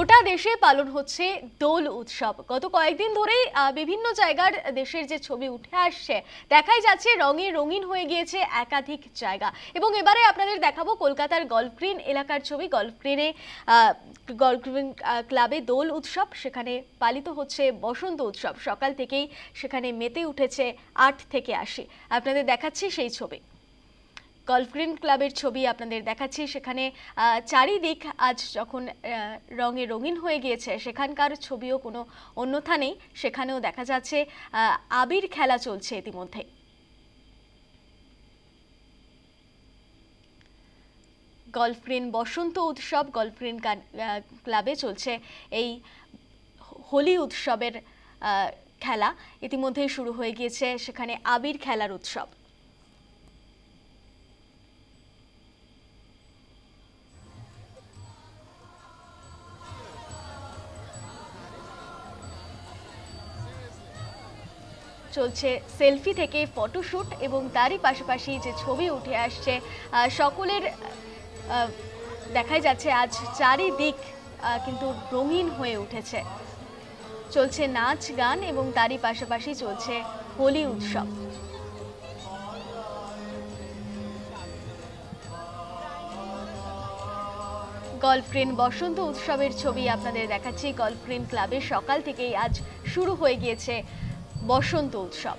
গোটা দেশে পালন হচ্ছে দোল উৎসব। গত কয়েকদিন ধরেই বিভিন্ন জায়গার দেশের যে ছবি উঠে আসছে, দেখাই যাচ্ছে রঙে রঙিন হয়ে গিয়েছে একাধিক জায়গা। এবং এবারে আপনাদের দেখাবো কলকাতার গল্ফ গ্রিন এলাকার ছবি। গল্ফ গ্রিনে গল্ফ গ্রিন ক্লাবে দোল উৎসব, সেখানে পালিত হচ্ছে বসন্ত উৎসব। সকাল থেকেই সেখানে মেতে উঠেছে আট থেকে আশি। আপনাদের দেখাচ্ছি সেই ছবি। গল্ফ গ্রিন ক্লাবের ছবি আপনাদের দেখাচ্ছি। সেখানে চারিদিক আজ যখন রঙে রঙিন হয়ে গিয়েছে, সেখানকার ছবিও কোনো অন্যথা নেই। সেখানেও দেখা যাচ্ছে আবির খেলা চলছে ইতিমধ্যে। গল্ফ গ্রিন বসন্ত উৎসব গল্ফ গ্রিন ক্লাবে চলছে এই হোলি উৎসবের খেলা। ইতিমধ্যেই শুরু হয়ে গিয়েছে সেখানে আবির খেলার উৎসব। চলছে সেলফি থেকে ফটোশ্যুট এবং তারই পাশাপাশি যে ছবি উঠে আসছে সকলের দেখাই যাচ্ছে আজ চারিদিক কিন্তু রঙিন হয়ে উঠেছে। চলছে নাচ, গান এবং তারই পাশাপাশি চলছে হোলি উৎসব। গল্ফ গ্রিন বসন্ত উৎসবের ছবি আপনাদের দেখাচ্ছি। গল্ফ গ্রিন ক্লাবে সকাল থেকেই আজ শুরু হয়ে গিয়েছে। বসন্ত উৎসব।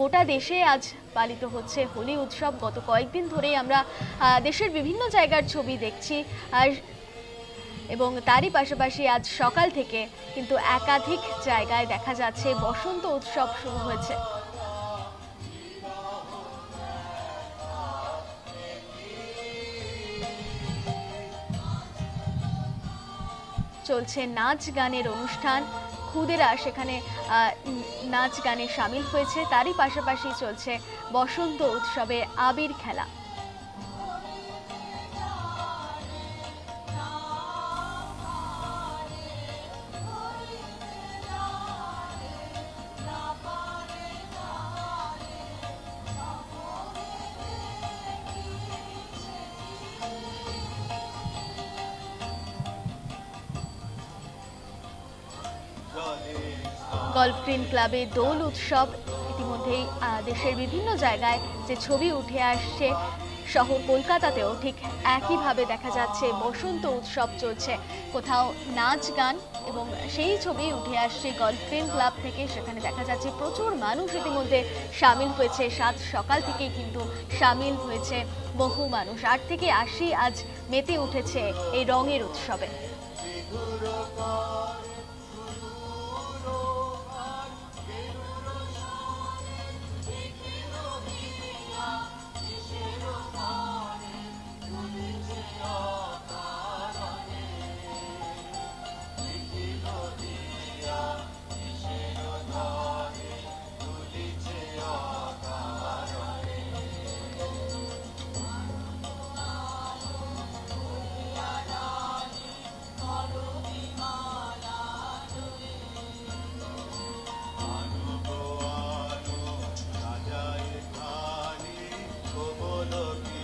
গোটা দেশে আজ পালিত হচ্ছে হোলি উৎসব। গত কয়েকদিন ধরেই আমরা দেশের বিভিন্ন জায়গার ছবি দেখছি। আর, এবং তারই পাশাপাশি আজ সকাল থেকে কিন্তু একাধিক জায়গায় দেখা যাচ্ছে বসন্ত উৎসব শুরু হয়েছে। চলছে নাচ গানের অনুষ্ঠান। খুদেরা সেখানে নাচ গানে সামিল হয়েছে। তারই পাশাপাশি চলছে বসন্ত উৎসবে আবির খেলা। গল্ফ গ্রিন ক্লাবে দোল উৎসব। ইতিমধ্যেই দেশের বিভিন্ন জায়গায় যে ছবি উঠে আসছে শহর কলকাতাতেও ঠিক একইভাবে দেখা যাচ্ছে বসন্ত উৎসব চলছে। কোথাও নাচ গান এবং সেই ছবি উঠে আসছে গল্ফ গ্রিন ক্লাব থেকে। সেখানে দেখা যাচ্ছে প্রচুর মানুষ ইতিমধ্যে সামিল হয়েছে। সাত সকাল থেকেই কিন্তু সামিল হয়েছে বহু মানুষ। আট থেকে আশি আজ মেতে উঠেছে এই রঙের উৎসবে। follow.